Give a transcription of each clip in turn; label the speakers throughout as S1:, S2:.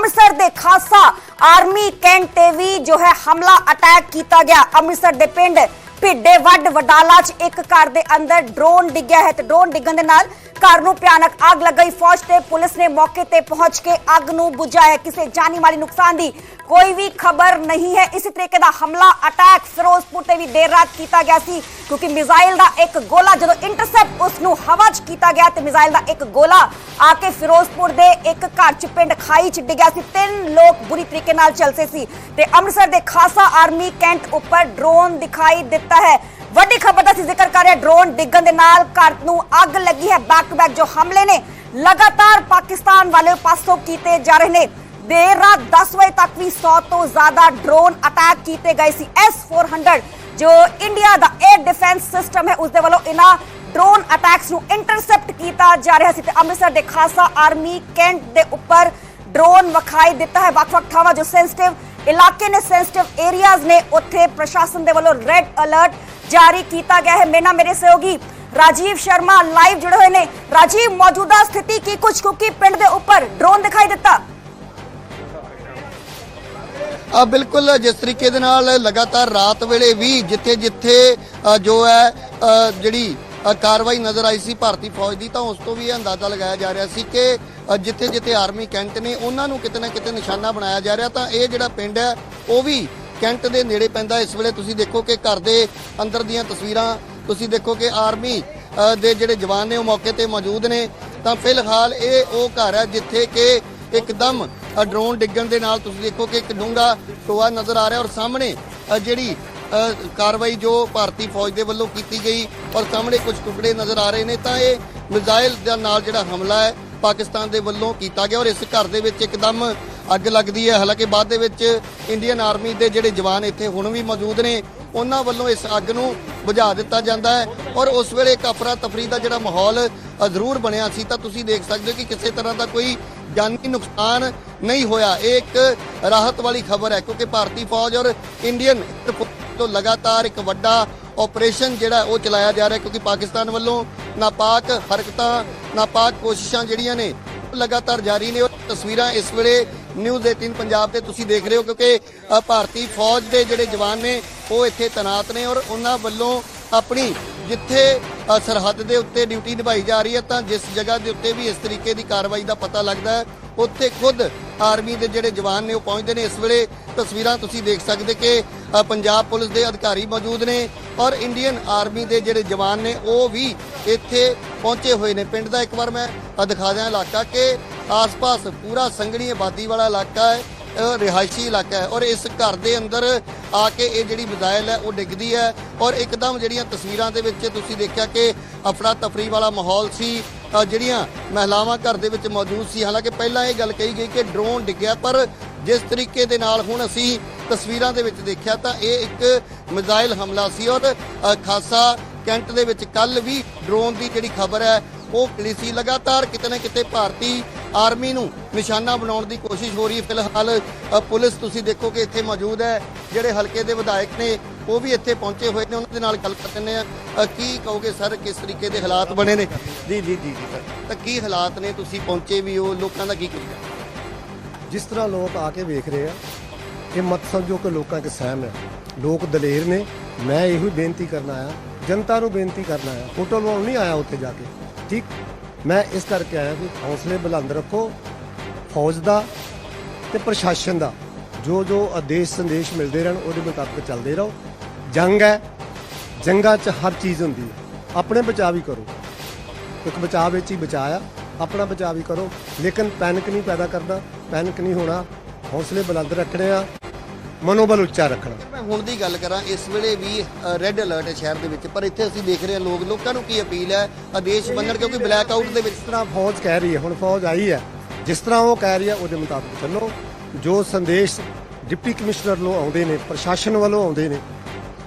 S1: ਅੰਮ੍ਰਿਤਸਰ ਦੇ ਖਾਸਾ army cantt ਤੇ ਵੀ ਜੋ ਹੈ ਹਮਲਾ ਅਟੈਕ ਕੀਤਾ ਗਿਆ। ਅੰਮ੍ਰਿਤਸਰ ਦੇ ਪਿੰਡ ਭਿੱਡੇ ਵੱਡ ਵਡਾਲਾ 'ਚ ਇੱਕ ਘਰ ਦੇ ਅੰਦਰ ਡਰੋਨ ਡਿੱਗਿਆ ਹੈ ਤੇ ਡਰੋਨ ਡਿੱਗਣ ਦੇ ਨਾਲ ਘਰ ਨੂੰ ਭਿਆਨਕ ਅੱਗ ਲੱਗ ਗਈ। ਫੌਜ ਤੇ ਪੁਲਿਸ ਨੇ ਮੌਕੇ ਤੇ ਪਹੁੰਚ ਕੇ ਅੱਗ ਨੂੰ ਬੁਝਾਇਆ। ਕਿਸੇ ਜਾਨੀ ਮਾਲੀ ਨੁਕਸਾਨ ਦੀ ਕੋਈ ਵੀ ਖਬਰ ਨਹੀਂ ਹੈ ਇਸੇ ਤਰੀਕੇ ਦਾ ਹਮਲਾ ਅਟੈਕ ਫਿਰੋਜ਼ਪੁਰ ਤੇ ਵੀ ਦੇਰ ਰਾਤ ਕੀਤਾ ਗਿਆ ਸੀ ਕਿਉਂਕਿ ਮਿਜ਼ਾਈਲ ਦਾ ਇੱਕ ਗੋਲਾ ਜਦੋਂ ਇੰਟਰਸੈਪਟ ਉਸ ਨੂੰ ਹਵਾ 'ਚ ਕੀਤਾ ਗਿਆ ਤੇ ਮਿਜ਼ਾਈਲ ਦਾ ਇੱਕ ਗੋਲਾ ਆ ਕੇ ਫਿਰੋਜ਼ਪੁਰ ਦੇ ਇੱਕ ਘਰ 'ਚ ਪਿੰਡ ਖਾਈ 'ਚ ਡਿੱਗਿਆ ਸੀ ਤਿੰਨ ਲੋਕ ਬੁਰੀ ਤਰੀਕੇ ਨਾਲ ਚਲਸੇ ਸੀ ਤੇ ਅੰਮ੍ਰਿਤਸਰ ਦੇ ਖਾਸਾ ਆਰਮੀ ਕੈਂਟ ਉੱਪਰ ਡਰੋਨ ਦਿਖਾਈ ਦਿੱਤਾ ਹੈ ਵੱਡੀ ਖਬਰ ਦਾ ਅਸੀਂ ਜ਼ਿਕਰ ਕਰ ਰਹੇ ਡਰੋਨ ਡਿੱਗਣ ਦੇ ਨਾਲ ਘਰ ਨੂੰ ਅੱਗ ਲੱਗੀ ਹੈ ਬੈਕ ਟੂ ਬੈਕ ਜੋ ਹਮਲੇ ਨੇ ਲਗਾਤਾਰ ਪਾਕਿਸਤਾਨ ਵਾਲੇ ਪਾਸੋਂ ਕੀਤੇ ਜਾ ਰਹੇ ਨੇ ਦੇਰ ਰਾਤ 10 ਵਜੇ ਤੱਕ ਵੀ 100 ਤੋਂ ਜ਼ਿਆਦਾ ਡਰੋਨ ਅਟੈਕ ਕੀਤੇ ਗਏ ਸੀ S400 ਜੋ ਇੰਡੀਆ ਦਾ 에ਅਰ ਡਿਫੈਂਸ ਸਿਸਟਮ ਹੈ ਉਸ ਦੇ ਵੱਲੋਂ ਇਹਨਾਂ ਡਰੋਨ ਅਟੈਕਸ ਨੂੰ ਇੰਟਰਸੈਪਟ ਕੀਤਾ ਜਾ ਰਿਹਾ ਸੀ ਤੇ ਅੰਮ੍ਰਿਤਸਰ ਦੇ ਖਾਸਾ ਆਰਮੀ ਕੈਂਟ ਦੇ ਉੱਪਰ ਡਰੋਨ ਵਿਖਾਈ ਦਿੱਤਾ ਹੈ ਵੱਖ-ਵੱਖ ਥਾਵਾਂ ਜੋ ਸੈਂਸਿਟਿਵ ਇਲਾਕੇ ਨੇ ਸੈਂਸਿਟਿਵ ਏਰੀਆਜ਼ ਨੇ ਉੱਥੇ ਪ੍ਰਸ਼ਾਸਨ ਦੇ ਵੱਲੋਂ ਰੈੱਡ ਅਲਰਟ ਜਾਰੀ ਕੀਤਾ ਗਿਆ ਹੈ ਮੇਨਾ ਮੇਰੇ ਸਹਿਯੋਗੀ ਰਾਜੀਵ ਸ਼ਰਮਾ ਲਾਈਵ ਜੁੜੇ ਹੋਏ ਨੇ ਰਾਜੀਵ ਮੌਜੂਦਾ ਸਥਿਤੀ ਕੀ ਕੁਝ ਕਿਉਂਕਿ ਪਿੰਡ ਦੇ ਉੱਪਰ ਡਰੋਨ ਦਿਖਾਈ ਦਿੱਤਾ
S2: ਆ ਬਿਲਕੁਲ ਜਿਸ ਤਰੀਕੇ ਦੇ ਨਾਲ ਲਗਾਤਾਰ ਰਾਤ ਵੇਲੇ ਵੀ ਜਿੱਥੇ ਜਿੱਥੇ ਜੋ ਹੈ ਜਿਹੜੀ ਕਾਰਵਾਈ ਨਜ਼ਰ ਆਈ ਸੀ ਭਾਰਤੀ ਫੌਜ ਦੀ, ਤਾਂ ਉਸ ਤੋਂ ਵੀ ਇਹ ਅੰਦਾਜ਼ਾ ਲਗਾਇਆ ਜਾ ਰਿਹਾ ਸੀ ਕਿ ਜਿੱਥੇ ਜਿੱਥੇ ਆਰਮੀ ਕੈਂਟ ਨੇ, ਉਹਨਾਂ ਨੂੰ ਕਿਤੇ ਨਾ ਕਿਤੇ ਨਿਸ਼ਾਨਾ ਬਣਾਇਆ ਜਾ ਰਿਹਾ, ਤਾਂ ਇਹ ਜਿਹੜਾ ਪਿੰਡ ਹੈ, ਉਹ ਵੀ ਕੈਂਟ ਦੇ ਨੇੜੇ ਪੈਂਦਾ ਇਸ ਵੇਲੇ ਤੁਸੀਂ ਦੇਖੋ ਕਿ ਘਰ ਦੇ ਅੰਦਰ ਦੀਆਂ ਤਸਵੀਰਾਂ, ਤੁਸੀਂ ਦੇਖੋ ਕਿ ਆਰਮੀ ਦੇ ਜਿਹੜੇ ਜਵਾਨ ਨੇ ਉਹ ਮੌਕੇ ਤੇ ਮੌਜੂਦ ਨੇ। ਤਾਂ ਫਿਲਹਾਲ ਇਹ ਉਹ ਘਰ ਹੈ ਜਿੱਥੇ ਕਿ ਇੱਕਦਮ ਡਰੋਨ ਡਿੱਗਣ ਦੇ ਨਾਲ ਤੁਸੀਂ ਦੇਖੋ ਕਿ ਇੱਕ ਡੂੰਘਾ ਟੋਆ ਨਜ਼ਰ ਆ ਰਿਹਾ ਔਰ ਸਾਹਮਣੇ ਜਿਹੜੀ ਕਾਰਵਾਈ ਜੋ ਭਾਰਤੀ ਫੌਜ ਦੇ ਵੱਲੋਂ ਕੀਤੀ ਗਈ ਔਰ ਸਾਹਮਣੇ ਕੁਝ ਟੁਕੜੇ ਨਜ਼ਰ ਆ ਰਹੇ ਨੇ, ਤਾਂ ਇਹ ਮਿਜ਼ਾਈਲ ਦੇ ਨਾਲ ਜਿਹੜਾ ਹਮਲਾ ਹੈ, ਪਾਕਿਸਤਾਨ ਦੇ ਵੱਲੋਂ ਕੀਤਾ ਗਿਆ ਔਰ ਇਸ ਘਰ ਦੇ ਵਿੱਚ ਇੱਕਦਮ ਅੱਗ ਲੱਗਦੀ ਹੈ। ਹਾਲਾਂਕਿ ਬਾਅਦ ਦੇ ਵਿੱਚ ਇੰਡੀਅਨ ਆਰਮੀ ਦੇ ਜਿਹੜੇ ਜਵਾਨ ਇੱਥੇ ਹੁਣ ਵੀ ਮੌਜੂਦ ਨੇ ਉਹਨਾਂ ਵੱਲੋਂ ਇਸ ਅੱਗ ਨੂੰ ਬੁਝਾ ਦਿੱਤਾ ਜਾਂਦਾ ਹੈ ਔਰ ਉਸ ਵੇਲੇ ਇੱਕ ਅਫਰਾ ਤਫਰੀ ਦਾ ਜਿਹੜਾ ਮਾਹੌਲ ਜ਼ਰੂਰ ਬਣਿਆ ਸੀ, ਤਾਂ ਤੁਸੀਂ ਦੇਖ ਸਕਦੇ ਹੋ ਕਿ ਕਿਸੇ ਤਰ੍ਹਾਂ ਦਾ ਕੋਈ ਜਾਨੀ ਨੁਕਸਾਨ ਨਹੀਂ ਹੋਇਆ। ਇਹ ਇੱਕ ਰਾਹਤ ਵਾਲੀ ਖਬਰ ਹੈ, ਕਿਉਂਕਿ ਭਾਰਤੀ ਫੌਜ ਔਰ ਇੰਡੀਅਨ ਤੋਂ ਲਗਾਤਾਰ ਇੱਕ ਵੱਡਾ ਆਪਰੇਸ਼ਨ ਜਿਹੜਾ ਉਹ ਚਲਾਇਆ ਜਾ ਰਿਹਾ ਕਿਉਂਕਿ ਪਾਕਿਸਤਾਨ ਵੱਲੋਂ ਨਾਪਾਕ ਹਰਕਤਾਂ, ਨਾਪਾਕ ਕੋਸ਼ਿਸ਼ਾਂ ਜਿਹੜੀਆਂ ਨੇ, ਉਹ ਲਗਾਤਾਰ ਜਾਰੀ ਨੇ ਔਰ ਤਸਵੀਰਾਂ ਇਸ ਵੇਲੇ ਨਿਊਜ਼ 18 ਪੰਜਾਬ ਤੇ ਤੁਸੀਂ ਦੇਖ ਰਹੇ ਹੋ ਕਿਉਂਕਿ ਭਾਰਤੀ ਫੌਜ ਦੇ ਜਿਹੜੇ ਜਵਾਨ ਨੇ, ਉਹ ਇੱਥੇ ਤੈਨਾਤ ਨੇ ਔਰ ਉਹਨਾਂ ਵੱਲੋਂ ਆਪਣੀ ਜਿੱਥੇ ਸਰਹੱਦ ਦੇ ਉੱਤੇ ਡਿਊਟੀ ਨਿਭਾਈ ਜਾ ਰਹੀ ਹੈ, ਤਾਂ ਜਿਸ ਜਗ੍ਹਾ ਦੇ ਉੱਤੇ ਵੀ ਇਸ ਤਰੀਕੇ ਦੀ ਕਾਰਵਾਈ ਦਾ ਪਤਾ ਲੱਗਦਾ ਹੈ, ਉੱਥੇ ਖੁਦ ਆਰਮੀ ਦੇ ਜਿਹੜੇ ਜਵਾਨ ਨੇ, ਉਹ ਪਹੁੰਚਦੇ ਨੇ। ਇਸ ਵੇਲੇ ਤਸਵੀਰਾਂ ਤੁਸੀਂ ਦੇਖ ਸਕਦੇ ਕਿ ਪੰਜਾਬ ਪੁਲਿਸ ਦੇ ਅਧਿਕਾਰੀ ਮੌਜੂਦ ਨੇ ਔਰ ਇੰਡੀਅਨ ਆਰਮੀ ਦੇ ਜਿਹੜੇ ਜਵਾਨ ਨੇ, ਉਹ ਵੀ ਇੱਥੇ ਪਹੁੰਚੇ ਹੋਏ ਨੇ। ਪਿੰਡ ਦਾ ਇੱਕ ਵਾਰ ਮੈਂ ਦਿਖਾ ਦਿਆਂ ਇਲਾਕਾ ਕਿ ਆਸ-ਪਾਸ ਪੂਰਾ ਸੰਘਣੀ ਆਬਾਦੀ ਵਾਲਾ ਇਲਾਕਾ ਹੈ ਰਿਹਾਇਸ਼ੀ ਇਲਾਕਾ ਹੈ ਔਰ ਇਸ ਘਰ ਦੇ ਅੰਦਰ ਆ ਕੇ ਇਹ ਜਿਹੜੀ ਮਿਜ਼ਾਈਲ ਹੈ, ਉਹ ਡਿੱਗਦੀ ਹੈ ਔਰ ਇੱਕਦਮ ਜਿਹੜੀਆਂ ਤਸਵੀਰਾਂ ਦੇ ਵਿੱਚ ਤੁਸੀਂ ਦੇਖਿਆ ਕਿ ਅਫਰਾ ਤਫਰੀ ਵਾਲਾ ਮਾਹੌਲ ਸੀ ਜਿਹੜੀਆਂ ਮਹਿਲਾਵਾਂ ਘਰ ਦੇ ਵਿੱਚ ਮੌਜੂਦ ਸੀ। ਹਾਲਾਂਕਿ ਪਹਿਲਾਂ ਇਹ ਗੱਲ ਕਹੀ ਗਈ ਕਿ ਡਰੋਨ ਡਿੱਗਿਆ ਪਰ ਜਿਸ ਤਰੀਕੇ ਦੇ ਨਾਲ ਹੁਣ ਅਸੀਂ ਤਸਵੀਰਾਂ ਦੇ ਵਿੱਚ ਦੇਖਿਆ ਤਾਂ ਇਹ ਇੱਕ ਮਿਜ਼ਾਈਲ ਹਮਲਾ ਸੀ ਔਰ ਖਾਸਾ ਕੈਂਟ ਦੇ ਵਿੱਚ ਕੱਲ ਵੀ ਡਰੋਨ ਦੀ ਜਿਹੜੀ ਖਬਰ ਹੈ, ਉਹ ਮਿਲੀ ਸੀ। ਲਗਾਤਾਰ ਕਿਤੇ ਨਾ ਕਿਤੇ ਭਾਰਤੀ ਆਰਮੀ ਨੂੰ ਨਿਸ਼ਾਨਾ ਬਣਾਉਣ ਦੀ ਕੋਸ਼ਿਸ਼ ਹੋ ਰਹੀ ਹੈ। ਫਿਲਹਾਲ ਪੁਲਿਸ ਤੁਸੀਂ ਦੇਖੋ ਕਿ ਇੱਥੇ ਮੌਜੂਦ ਹੈ। ਜਿਹੜੇ ਹਲਕੇ ਦੇ ਵਿਧਾਇਕ ਨੇ ਉਹ ਵੀ ਇੱਥੇ ਪਹੁੰਚੇ ਹੋਏ ਨੇ। ਉਹਨਾਂ ਦੇ ਨਾਲ ਗੱਲ ਕਰ ਲੈਂਦੇ ਆ ਕੀ ਕਹੋਗੇ ਸਰ ਕਿਸ ਤਰੀਕੇ ਦੇ ਹਾਲਾਤ ਬਣੇ ਨੇ?
S3: ਜੀ ਜੀ ਜੀ ਜੀ ਸਰ।
S2: ਤਾਂ ਕੀ ਹਾਲਾਤ ਨੇ? ਤੁਸੀਂ ਪਹੁੰਚੇ ਵੀ ਹੋ। ਲੋਕਾਂ ਦਾ ਕੀ ਕਰੀਏ
S3: ਜਿਸ ਤਰ੍ਹਾਂ ਲੋਕ ਆ ਕੇ ਵੇਖ ਰਹੇ ਆ ਇਹ ਮਤ ਸਮਝੋ ਕਿ ਲੋਕਾਂ ਕੇ ਸਹਿਮ ਹੈ। ਲੋਕ ਦਲੇਰ ਨੇ। ਮੈਂ ਇਹੋ ਹੀ ਬੇਨਤੀ ਕਰਨ ਆਇਆ। ਜਨਤਾ ਨੂੰ ਬੇਨਤੀ ਕਰਨ ਆਇਆ। ਫੋਟੋ ਲਵਾਉਣ ਨਹੀਂ ਆਇਆ ਉੱਥੇ ਜਾ ਕੇ। ਠੀਕ? ਮੈਂ ਇਸ ਕਰਕੇ ਆਇਆ ਕਿ ਹੌਸਲੇ ਬੁਲੰਦ ਰੱਖੋ, ਫੌਜ ਦਾ ਤੇ ਪ੍ਰਸ਼ਾਸਨ ਦਾ। ਜੋ ਜੋ ਆਦੇਸ਼ ਸੰਦੇਸ਼ ਮਿਲਦੇ ਰਹਿਣ, ਉਹਦੇ ਮੁਤਾਬਕ ਚੱਲਦੇ ਰਹੋ। ਜੰਗ ਹੈ, ਜੰਗਾਂ 'ਚ ਹਰ ਚੀਜ਼ ਹੁੰਦੀ ਹੈ। ਆਪਣੇ ਬਚਾਅ ਵੀ ਕਰੋ। ਇੱਕ ਬਚਾਅ ਵਿੱਚ ਹੀ ਬਚਾਇਆ ਆਪਣਾ ਬਚਾਅ ਵੀ ਕਰੋ। ਲੇਕਿਨ ਪੈਨਿਕ ਨਹੀਂ ਪੈਦਾ ਕਰਨਾ, ਪੈਨਿਕ ਨਹੀਂ ਹੋਣਾ। ਹੌਸਲੇ ਬੁਲੰਦ ਰੱਖਣੇ ਆ। ਮਨੋਬਲ ਉੱਚਾ ਰੱਖਣਾ।
S2: ਮੈਂ ਹੁਣ ਦੀ ਗੱਲ ਕਰਾਂ, ਇਸ ਵੇਲੇ ਵੀ ਰੈੱਡ ਅਲਰਟ ਹੈ ਸ਼ਹਿਰ ਦੇ ਵਿੱਚ, ਪਰ ਇੱਥੇ ਅਸੀਂ ਦੇਖ ਰਹੇ ਹਾਂ ਲੋਕ, ਲੋਕਾਂ ਨੂੰ ਕੀ ਅਪੀਲ ਹੈ? ਆਦੇਸ਼ ਮੰਨਣ ਕਿਉਂਕਿ ਬਲੈਕ ਆਊਟ ਦੇ ਵਿੱਚ
S3: ਜਿਸ ਤਰ੍ਹਾਂ ਫੌਜ ਕਹਿ ਰਹੀ ਹੈ, ਹੁਣ ਫੌਜ ਆਈ ਹੈ, ਜਿਸ ਤਰ੍ਹਾਂ ਉਹ ਕਹਿ ਰਹੀ ਹੈ, ਉਹਦੇ ਮੁਤਾਬਕ ਚੱਲੋ। ਜੋ ਸੰਦੇਸ਼ ਡਿਪਟੀ ਕਮਿਸ਼ਨਰ ਵੱਲੋਂ ਆਉਂਦੇ ਨੇ, ਪ੍ਰਸ਼ਾਸਨ ਵੱਲੋਂ ਆਉਂਦੇ ਨੇ,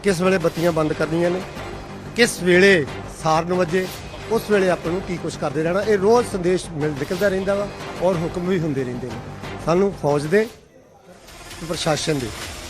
S3: ਕਿਸ ਵੇਲੇ ਬੱਤੀਆਂ ਬੰਦ ਕਰਨੀਆਂ ਨੇ, ਕਿਸ ਵੇਲੇ ਸਾਰਨ ਵਜੇ, ਉਸ ਵੇਲੇ ਆਪਾਂ ਨੂੰ ਕੀ ਕੁਝ ਕਰਦੇ ਰਹਿਣਾ, ਇਹ ਰੋਜ਼ ਸੰਦੇਸ਼ ਮਿਲ, ਨਿਕਲਦਾ ਰਹਿੰਦਾ ਵਾ ਔਰ ਹੁਕਮ ਵੀ ਹੁੰਦੇ ਰਹਿੰਦੇ ਨੇ। ਸਾਨੂੰ ਫੌਜ ਦੇ ਪ੍ਰਸ਼ਾਸਨ ਦੇ।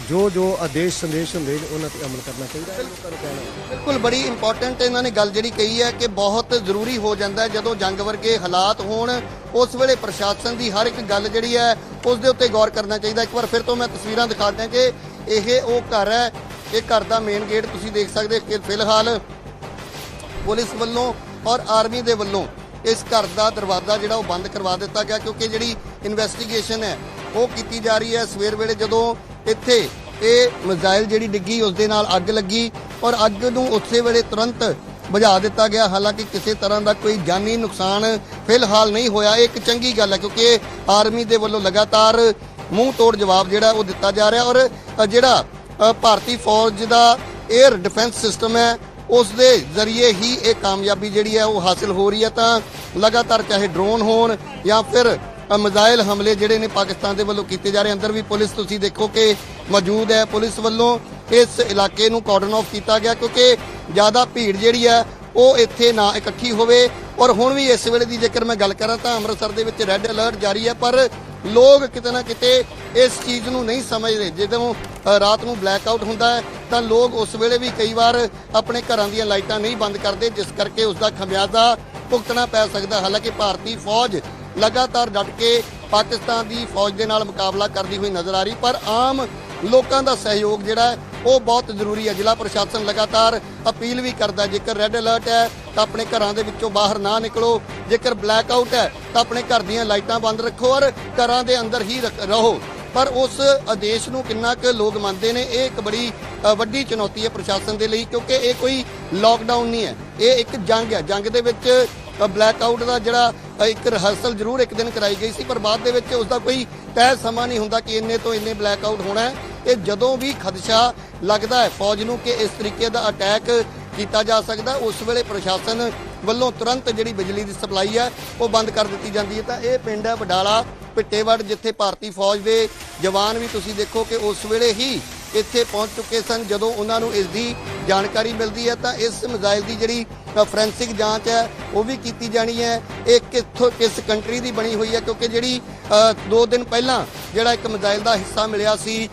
S3: ਜੋ ਜੋ ਆਦੇਸ਼ ਸੰਦੇਸ਼ ਹੁੰਦੇ ਨੇ, ਉਹਨਾਂ ਤੇ ਅਮਲ ਕਰਨਾ ਚਾਹੀਦਾ ਹੈ। ਲੋਕਾਂ ਨੂੰ ਕਹਿਣਾ
S2: ਬਿਲਕੁਲ ਬੜੀ ਇੰਪੋਰਟੈਂਟ ਇਹਨਾਂ ਨੇ ਗੱਲ ਜਿਹੜੀ ਕਹੀ ਹੈ ਕਿ ਬਹੁਤ ਜ਼ਰੂਰੀ ਹੋ ਜਾਂਦਾ ਹੈ ਜਦੋਂ ਜੰਗ ਵਰਗੇ ਹਾਲਾਤ ਹੋਣ, ਉਸ ਵੇਲੇ ਪ੍ਰਸ਼ਾਸਨ ਦੀ ਹਰ ਇੱਕ ਗੱਲ ਜਿਹੜੀ ਹੈ, ਉਸ ਦੇ ਉੱਤੇ ਗੌਰ ਕਰਨਾ ਚਾਹੀਦਾ ਇੱਕ ਵਾਰ ਫਿਰ ਤੋਂ ਮੈਂ ਤਸਵੀਰਾਂ ਦਿਖਾ ਦਿਆਂ ਕਿ ਇਹ ਉਹ ਘਰ ਹੈ, ਇਹ ਘਰ ਦਾ ਮੇਨ ਗੇਟ ਤੁਸੀਂ ਦੇਖ ਸਕਦੇ ਹੋ ਕਿ ਫਿਲਹਾਲ ਪੁਲਿਸ ਵੱਲੋਂ ਔਰ ਆਰਮੀ ਦੇ ਵੱਲੋਂ ਇਸ ਘਰ ਦਾ ਦਰਵਾਜ਼ਾ ਜਿਹੜਾ ਉਹ ਬੰਦ ਕਰਵਾ ਦਿੱਤਾ ਗਿਆ, ਕਿਉਂਕਿ ਜਿਹੜੀ ਇਨਵੈਸਟੀਗੇਸ਼ਨ ਹੈ, ਉਹ ਕੀਤੀ ਜਾ ਰਹੀ ਹੈ। ਸਵੇਰ ਵੇਲੇ ਜਦੋਂ ਇੱਥੇ ਇਹ ਮਿਜ਼ਾਈਲ ਜਿਹੜੀ ਡਿੱਗੀ ਉਸ ਦੇ ਨਾਲ ਅੱਗ ਲੱਗੀ ਔਰ ਅੱਗ ਨੂੰ ਉਸੇ ਵੇਲੇ ਤੁਰੰਤ ਬੁਝਾ ਦਿੱਤਾ ਗਿਆ। ਹਾਲਾਂਕਿ ਕਿਸੇ ਤਰ੍ਹਾਂ ਦਾ ਕੋਈ ਜਾਨੀ ਨੁਕਸਾਨ ਫਿਲਹਾਲ ਨਹੀਂ ਹੋਇਆ। ਇਹ ਇੱਕ ਚੰਗੀ ਗੱਲ ਹੈ ਕਿਉਂਕਿ ਆਰਮੀ ਦੇ ਵੱਲੋਂ ਲਗਾਤਾਰ ਮੂੰਹ ਤੋੜ ਜਵਾਬ ਜਿਹੜਾ, ਉਹ ਦਿੱਤਾ ਜਾ ਰਿਹਾ ਔਰ ਜਿਹੜਾ ਭਾਰਤੀ ਫੌਜ ਦਾ 에ਅਰ ਡਿਫੈਂਸ ਸਿਸਟਮ ਹੈ ਉਸ ਦੇ ਜ਼ਰੀਏ ਹੀ ਇਹ ਕਾਮਯਾਬੀ ਜਿਹੜੀ ਹੈ, ਉਹ ਹਾਸਲ ਹੋ ਰਹੀ ਹੈ। ਤਾਂ ਲਗਾਤਾਰ ਚਾਹੇ ਡਰੋਨ ਹੋਣ ਜਾਂ ਫਿਰ ਅ, ਹਮਲੇ ਜਿਹੜੇ ਨੇ ਪਾਕਿਸਤਾਨ ਦੇ ਵੱਲੋਂ ਕੀਤੇ ਜਾ ਰਹੇ ਅੰਦਰ ਵੀ ਪੁਲਿਸ ਤੁਸੀਂ ਦੇਖੋ ਕਿ ਮੌਜੂਦ ਹੈ। ਪੁਲਿਸ ਵੱਲੋਂ ਇਸ ਇਲਾਕੇ ਨੂੰ ਕਾਰਡਨ ਆਫ ਕੀਤਾ ਗਿਆ ਕਿਉਂਕਿ ਜ਼ਿਆਦਾ ਭੀੜ ਜਿਹੜੀ ਹੈ ਉਹ ਇੱਥੇ ਨਾ ਇਕੱਠੀ ਹੋਵੇ। ਔਰ ਹੁਣ ਵੀ ਇਸ ਵੇਲੇ ਦੀ ਜੇਕਰ ਮੈਂ ਗੱਲ ਕਰਾਂ ਤਾਂ ਅੰਮ੍ਰਿਤਸਰ ਦੇ ਵਿੱਚ ਰੈੱਡ ਅਲਰਟ ਜਾਰੀ ਹੈ ਪਰ ਲੋਕ ਕਿਤੇ ਨਾ ਕਿਤੇ ਇਸ ਚੀਜ਼ ਨੂੰ ਨਹੀਂ ਸਮਝਦੇ ਜਦੋਂ ਰਾਤ ਨੂੰ ਬਲੈਕ ਆਊਟ ਹੁੰਦਾ ਹੈ ਤਾਂ ਲੋਕ ਉਸ ਵੇਲੇ ਵੀ ਕਈ ਵਾਰ ਆਪਣੇ ਘਰਾਂ ਦੀਆਂ ਲਾਈਟਾਂ ਨਹੀਂ ਬੰਦ ਕਰਦੇ ਜਿਸ ਕਰਕੇ ਉਸ ਦਾ ਖਮਿਆਜ਼ਾ ਭੁਗਤਣਾ ਪੈ ਸਕਦਾ। ਹਾਲਾਂਕਿ ਭਾਰਤੀ ਫੌਜ ਲਗਾਤਾਰ ਡਟ ਕੇ ਪਾਕਿਸਤਾਨ ਦੀ ਫੌਜ ਦੇ ਨਾਲ ਮੁਕਾਬਲਾ ਕਰਦੀ ਹੋਈ ਨਜ਼ਰ ਆ ਰਹੀ, ਪਰ ਆਮ ਲੋਕਾਂ ਦਾ ਸਹਿਯੋਗ ਜਿਹੜਾ ਉਹ ਬਹੁਤ ਜ਼ਰੂਰੀ ਹੈ। ਜ਼ਿਲ੍ਹਾ ਪ੍ਰਸ਼ਾਸਨ ਲਗਾਤਾਰ ਅਪੀਲ ਵੀ ਕਰਦਾ ਜੇਕਰ ਰੈੱਡ ਅਲਰਟ ਹੈ, ਤਾਂ ਆਪਣੇ ਘਰਾਂ ਦੇ ਵਿੱਚੋਂ ਬਾਹਰ ਨਾ ਨਿਕਲੋ। ਜੇਕਰ ਬਲੈਕ ਆਊਟ ਹੈ, ਤਾਂ ਆਪਣੇ ਘਰ ਦੀਆਂ ਲਾਈਟਾਂ ਬੰਦ ਰੱਖੋ ਔਰ ਘਰਾਂ ਦੇ ਅੰਦਰ ਹੀ ਰਹੋ। ਪਰ ਉਸ ਆਦੇਸ਼ ਨੂੰ ਕਿੰਨਾ ਕੁ ਲੋਕ ਮੰਨਦੇ ਨੇ, ਇਹ ਇੱਕ ਬੜੀ ਵੱਡੀ ਚੁਣੌਤੀ ਹੈ ਪ੍ਰਸ਼ਾਸਨ ਦੇ ਲਈ, ਕਿਉਂਕਿ ਇਹ ਕੋਈ ਲਾਕਡਾਊਨ ਨਹੀਂ ਹੈ। ਇਹ ਇੱਕ ਜੰਗ ਹੈ। ਜੰਗ ਦੇ ਵਿੱਚ ਬਲੈਕ ਆਊਟ ਦਾ ਜਿਹੜਾ ਇੱਕ ਰਿਹਰਸਲ ਜ਼ਰੂਰ ਇੱਕ ਦਿਨ ਕਰਾਈ ਗਈ ਸੀ, ਪਰ ਬਾਅਦ ਦੇ ਵਿੱਚ ਉਸ ਦਾ ਕੋਈ ਤੈਅ ਸਮਾਂ ਨਹੀਂ ਹੁੰਦਾ ਕਿ ਇੰਨੇ ਤੋਂ ਇੰਨੇ ਬਲੈਕ ਆਊਟ ਹੋਣਾ ਹੈ। ਇਹ ਜਦੋਂ ਵੀ ਖਦਸ਼ਾ ਲੱਗਦਾ ਹੈ ਫੌਜ ਨੂੰ ਕਿ ਇਸ ਤਰੀਕੇ ਦਾ ਅਟੈਕ ਕੀਤਾ ਜਾ ਸਕਦਾ, ਉਸ ਵੇਲੇ ਪ੍ਰਸ਼ਾਸਨ ਵੱਲੋਂ ਤੁਰੰਤ ਜਿਹੜੀ ਬਿਜਲੀ ਦੀ ਸਪਲਾਈ ਹੈ, ਉਹ ਬੰਦ ਕਰ ਦਿੱਤੀ ਜਾਂਦੀ ਹੈ। ਤਾਂ ਇਹ ਪਿੰਡ ਹੈ ਬਡਾਲਾ ਪਿੱਟੇਵੜ, ਜਿੱਥੇ ਭਾਰਤੀ ਫੌਜ ਦੇ ਜਵਾਨ ਵੀ ਤੁਸੀਂ ਦੇਖੋ ਕਿ ਉਸ ਵੇਲੇ ਹੀ ਇੱਥੇ ਪਹੁੰਚ ਚੁੱਕੇ ਸਨ, ਜਦੋਂ ਉਹਨਾਂ ਨੂੰ ਇਸ ਦੀ ਜਾਣਕਾਰੀ ਮਿਲਦੀ ਹੈ। ਤਾਂ ਇਸ ਮਿਜ਼ਾਈਲ ਦੀ ਜਿਹੜੀ ਫੋਰੈਂਸਿਕ ਜਾਂਚ ਹੈ ਉਹ ਵੀ ਕੀਤੀ ਜਾਣੀ ਹੈ। ਇਹ ਕਿੱਥੋਂ ਕਿਸ ਕੰਟਰੀ ਦੀ ਬਣੀ ਹੋਈ ਹੈ ਕਿਉਂਕਿ ਜਿਹੜੀ ਅ, ਦੋ ਦਿਨ ਪਹਿਲਾਂ ਜਿਹੜਾ ਇੱਕ ਮਿਜ਼ਾਈਲ ਦਾ ਹਿੱਸਾ ਮਿਲਿਆ ਸੀ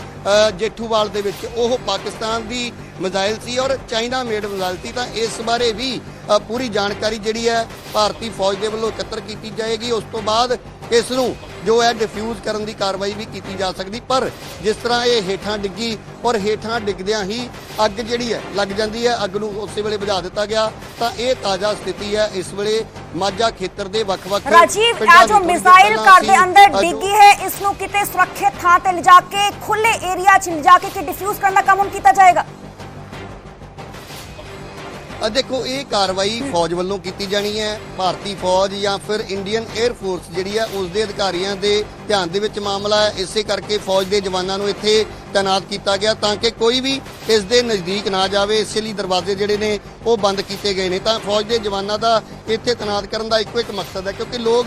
S2: ਜੇਠੂਵਾਲ ਦੇ ਵਿੱਚ ਉਹ ਪਾਕਿਸਤਾਨ ਦੀ ਮਿਜ਼ਾਈਲ ਸੀ ਔਰ ਚਾਈਨਾ ਮੇਡ ਮਿਜ਼ਾਈਲ ਸੀ। ਤਾਂ ਇਸ ਬਾਰੇ ਵੀ ਪੂਰੀ ਜਾਣਕਾਰੀ ਜਿਹੜੀ ਹੈ ਭਾਰਤੀ ਫੌਜ ਦੇ ਵੱਲੋਂ ਇਕੱਤਰ ਕੀਤੀ ਜਾਏਗੀ। ਉਸ ਤੋਂ ਬਾਅਦ ਇਸ ਨੂੰ ਜੋ ਹੈ ਡਿਫਿਊਜ਼ ਕਰਨ ਦੀ ਕਾਰਵਾਈ ਵੀ ਕੀਤੀ ਜਾ ਸਕਦੀ ਪਰ ਜਿਸ ਤਰ੍ਹਾਂ ਇਹ ਹੇਠਾਂ ਡਿੱਗੀ ਔਰ ਹੇਠਾਂ ਡਿੱਗਦਿਆਂ ਹੀ ਅੱਗ ਜਿਹੜੀ ਹੈ ਲੱਗ ਜਾਂਦੀ ਹੈ ਅੱਗ ਨੂੰ ਉਸੇ ਵੇਲੇ ਬੁਝਾ ਦਿੱਤਾ ਗਿਆ ਤਾਂ ਇਹ ਤਾਜ਼ਾ ਸਥਿਤੀ ਹੈ। ਇਸ ਵੇਲੇ ਮਾਝਾ ਖੇਤਰ ਦੇ ਵੱਖ-ਵੱਖ
S1: ਰਾਜੀਵ ਇਹ ਜੋ
S2: ਪਹਿਲਾਂ
S1: ਘਰ ਦੇ ਅੰਦਰ ਡਿੱਗੀ ਹੈ ਇਸ ਨੂੰ ਕਿਤੇ ਸੁਰੱਖਿਅਤ ਥਾਂ ਤੇ ਲਿਜਾ ਕੇ ਖੁੱਲੇ ਏਰੀਆ 'ਚ ਲਿਜਾ ਕੇ ਕਿ ਡਿਫਿਊਜ਼ ਕਰਨ ਦਾ ਕੰਮ ਹੁਣ ਕੀਤਾ ਜਾਏਗਾ?
S2: ਦੇਖੋ, ਇਹ ਕਾਰਵਾਈ ਫੌਜ ਵੱਲੋਂ ਕੀਤੀ ਜਾਣੀ ਹੈ। ਭਾਰਤੀ ਫੌਜ ਜਾਂ ਫਿਰ ਇੰਡੀਅਨ 에ਅਰ ਫੋਰਸ ਜਿਹੜੀ ਹੈ ਉਸ ਦੇ ਅਧਿਕਾਰੀਆਂ ਦੇ ਧਿਆਨ ਦੇ ਵਿੱਚ ਮਾਮਲਾ ਹੈ। ਇਸੇ ਕਰਕੇ ਫੌਜ ਦੇ ਜਵਾਨਾਂ ਨੂੰ ਇੱਥੇ ਤਾਇਨਾਤ ਕੀਤਾ ਗਿਆ ਤਾਂ ਕਿ ਕੋਈ ਵੀ ਇਸ ਦੇ ਨਜ਼ਦੀਕ ਨਾ ਜਾਵੇ। ਇਸੇ ਲਈ ਦਰਵਾਜ਼ੇ ਜਿਹੜੇ ਨੇ, ਉਹ ਬੰਦ ਕੀਤੇ ਗਏ ਨੇ। ਤਾਂ ਫੌਜ ਦੇ ਜਵਾਨਾਂ ਦਾ ਇੱਥੇ ਤਾਇਨਾਤ ਕਰਨ ਦਾ ਇੱਕੋ ਇੱਕ ਮਕਸਦ ਹੈ, ਕਿਉਂਕਿ ਲੋਕ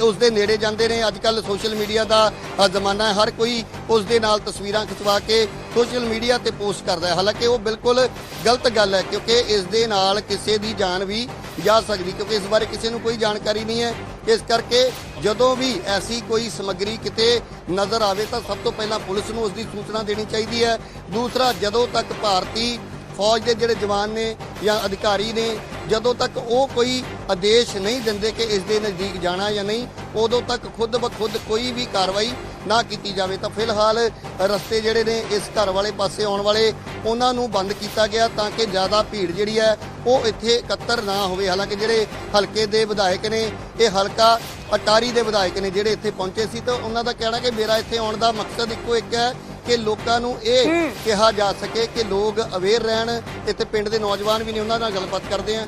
S2: ਉਸ ਦੇ ਨੇੜੇ ਜਾਂਦੇ ਨੇ। ਅੱਜ ਕੱਲ ਸੋਸ਼ਲ ਮੀਡੀਆ ਦਾ ਜ਼ਮਾਨਾ ਹੈ। ਹਰ ਕੋਈ ਉਸ ਦੇ ਨਾਲ ਤਸਵੀਰਾਂ ਖਿਚਵਾ ਕੇ ਸੋਸ਼ਲ ਮੀਡੀਆ ਤੇ ਪੋਸਟ ਕਰਦਾ ਹੈ। ਹਾਲਾਂਕਿ ਉਹ ਬਿਲਕੁਲ ਗਲਤ ਗੱਲ ਹੈ, ਕਿਉਂਕਿ ਇਸ ਦੇ ਨਾਲ ਕਿਸੇ ਦੀ ਜਾਨ ਵੀ ਜਾ ਸਕਦੀ, ਕਿਉਂਕਿ ਇਸ ਬਾਰੇ ਕਿਸੇ ਨੂੰ ਕੋਈ ਜਾਣਕਾਰੀ ਨਹੀਂ ਹੈ। ਇਸ ਕਰਕੇ ਜਦੋਂ ਵੀ ਐਸੀ ਕੋਈ ਸਮੱਗਰੀ ਕਿਤੇ ਨਜ਼ਰ ਆਵੇ ਤਾਂ ਸਭ ਤੋਂ ਪਹਿਲਾਂ ਪੁਲਿਸ ਨੂੰ ਉਸ ਦੀ ਸੂਚਨਾ ਦੇਣੀ ਚਾਹੀਦੀ ਹੈ। ਦੂਸਰਾ, ਜਦੋਂ ਤੱਕ ਭਾਰਤੀ ਫੌਜ ਦੇ ਜਿਹੜੇ ਜਵਾਨ ਨੇ ਜਾਂ ਅਧਿਕਾਰੀ ਨੇ ਜਦੋਂ ਤੱਕ ਉਹ ਕੋਈ ਆਦੇਸ਼ ਨਹੀਂ ਦਿੰਦੇ ਕਿ ਇਸ ਦੇ ਨਜ਼ਦੀਕ ਜਾਣਾ ਜਾਂ ਨਹੀਂ, ਉਦੋਂ ਤੱਕ ਖੁਦ ਬਖੁਦ ਕੋਈ ਵੀ ਕਾਰਵਾਈ ਨਾ ਕੀਤੀ ਜਾਵੇ। ਤਾਂ ਫਿਲਹਾਲ ਰਸਤੇ ਜਿਹੜੇ ਨੇ ਇਸ ਘਰ ਵਾਲੇ ਪਾਸੇ ਆਉਣ ਵਾਲੇ, ਉਹਨਾਂ ਨੂੰ ਬੰਦ ਕੀਤਾ ਗਿਆ ਤਾਂ ਕਿ ਜ਼ਿਆਦਾ ਭੀੜ ਜਿਹੜੀ ਹੈ, ਉਹ ਇੱਥੇ ਇਕੱਤਰ ਨਾ ਹੋਵੇ। ਹਾਲਾਂਕਿ ਜਿਹੜੇ ਹਲਕੇ ਦੇ ਵਿਧਾਇਕ ਨੇ, ਇਹ ਹਲਕਾ ਅਟਾਰੀ ਦੇ ਵਿਧਾਇਕ ਨੇ ਜਿਹੜੇ ਇੱਥੇ ਪਹੁੰਚੇ ਸੀ, ਤਾਂ ਉਹਨਾਂ ਦਾ ਕਹਿਣਾ ਕਿ ਮੇਰਾ ਇੱਥੇ ਆਉਣ ਦਾ ਮਕਸਦ ਇੱਕੋ ਇੱਕ ਹੈ ਕਿ ਲੋਕਾਂ ਨੂੰ ਇਹ ਕਿਹਾ ਜਾ ਸਕੇ ਕਿ ਲੋਕ ਅਵੇਅਰ ਰਹਿਣ ਇੱਥੇ ਪਿੰਡ ਦੇ ਨੌਜਵਾਨ ਵੀ ਨੇ ਉਹਨਾਂ ਨਾਲ ਗੱਲਬਾਤ ਕਰਦੇ ਆ।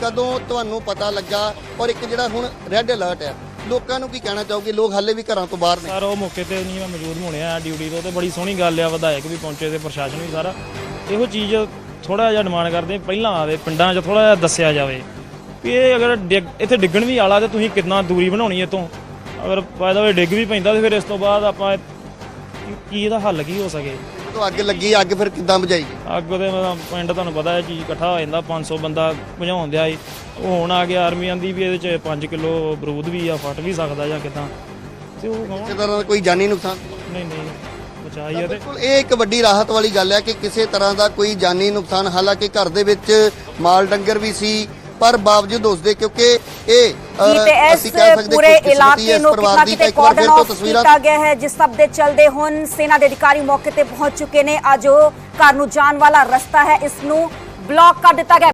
S2: ਕਦੋਂ ਤੁਹਾਨੂੰ ਪਤਾ ਲੱਗਾ? ਔਰ ਇੱਕ ਜਿਹੜਾ ਹੁਣ ਰੈੱਡ ਅਲਰਟ ਹੈ ਲੋਕਾਂ ਨੂੰ ਕੀ ਕਹਿਣਾ ਚਾਹੋਗੇ? ਲੋਕ ਹਾਲੇ ਵੀ ਘਰਾਂ ਤੋਂ ਬਾਹਰ ਨੇ।
S4: ਸਰ ਉਹ ਮੌਕੇ ਤੇ ਨਹੀਂ ਮੈਂ ਮੌਜੂਦ ਹੋਣਿਆ ਆ ਡਿਊਟੀ ਤੋਂ ਤੇ ਬੜੀ ਸੋਹਣੀ ਗੱਲ ਆ ਵਿਧਾਇਕ ਵੀ ਪਹੁੰਚੇ ਤੇ ਪ੍ਰਸ਼ਾਸਨ ਵੀ ਸਾਰਾ। ਇਹੋ ਚੀਜ਼ ਥੋੜਾ ਜਿਹਾ ਡਿਮਾਂਡ ਕਰਦੇ ਪਹਿਲਾਂ ਆਵੇ ਪਿੰਡਾਂ 'ਚ ਥੋੜਾ ਜਿਹਾ ਦੱਸਿਆ ਜਾਵੇ ਵੀ ਇਹ ਅਗਰ ਇੱਥੇ ਡਿੱਗਣ ਵੀ ਆਲਾ ਤੇ ਤੁਸੀਂ ਕਿੰਨਾ ਦੂਰੀ ਬਣਾਉਣੀ ਇਹ ਤੋਂ ਅਗਰ ਫਾਇਦਾ ਹੋਵੇ ਡਿੱਗ ਵੀ ਪੈਂਦਾ ਤੇ ਫਿਰ ਇਸ ਤੋਂ ਬਾਅਦ ਆਪਾਂ ਕੀ- ਇਹਦਾ ਹੱਲ ਕੀ ਹੋ ਸਕੇ?
S2: ਜਦੋਂ ਅੱਗ ਲੱਗੀ ਅੱਗ ਫਿਰ ਕਿੱਦਾਂ ਬੁਝਾਈਗੀ
S4: ਅੱਗ ਦੇ ਮਤਲਬ ਪਿੰਡ ਤੁਹਾਨੂੰ ਪਤਾ ਹੈ ਚੀਜ਼ ਇਕੱਠਾ ਹੋ ਜਾਂਦਾ 500 ਬੰਦਾ ਭਜਾਉਣ ਦਿਆ ਸੀ। ਉਹ ਹੁਣ ਆ ਗਿਆ ਆਰਮੀ ਆਂਦੀ ਵੀ ਇਹਦੇ 'ਚ 5 ਕਿਲੋ ਬਰੂਦ ਵੀ ਆ ਫਟ ਵੀ ਸਕਦਾ ਜਾਂ ਕਿਦਾਂ? ਤੇ ਉਹ
S2: ਕਿਸੇ ਤਰ੍ਹਾਂ ਦਾ ਕੋਈ ਜਾਨੀ ਨੁਕਸਾਨ?
S4: ਨਹੀਂ ਨਹੀਂ ਬਚਾਈ ਆ ਤੇ
S2: ਬਿਲਕੁਲ ਇਹ ਇੱਕ ਵੱਡੀ ਰਾਹਤ ਵਾਲੀ ਗੱਲ ਹੈ ਕਿ ਕਿਸੇ ਤਰ੍ਹਾਂ ਦਾ ਕੋਈ ਜਾਨੀ ਨੁਕਸਾਨ ਹਾਲਾਂਕਿ ਘਰ ਦੇ ਵਿੱਚ ਮਾਲ ਡੰਗਰ ਵੀ ਸੀ ਪਰ ਬਾਵਜੂਦ ਉਸ ਦੇ ਕਿਉਂਕਿ ਇਹ ਅਸੀਂ ਕਹਿ ਸਕਦੇ
S1: ਪੂਰੇ ਇਲਾਕੇ ਨੂੰ ਕਿਤੇ ਕਾਰਡਨ ਆਫ ਕੀਤਾ ਗਿਆ ਹੈ ਜਿਸ ਸਭ ਦੇ ਚਲਦੇ ਹੁਣ ਸੈਨਾ ਦੇ ਅਧਿਕਾਰੀ ਮੌਕੇ ਤੇ ਪਹੁੰਚ ਚੁੱਕੇ ਨੇ। ਅੱਜ ਉਹ ਘਰ ਨੂੰ ਜਾਣ ਵਾਲਾ ਰਸਤਾ ਹੈ ਇਸ ਨੂੰ ਬਲੌਕ ਕਰ ਦਿੱਤਾ ਗਿਆ।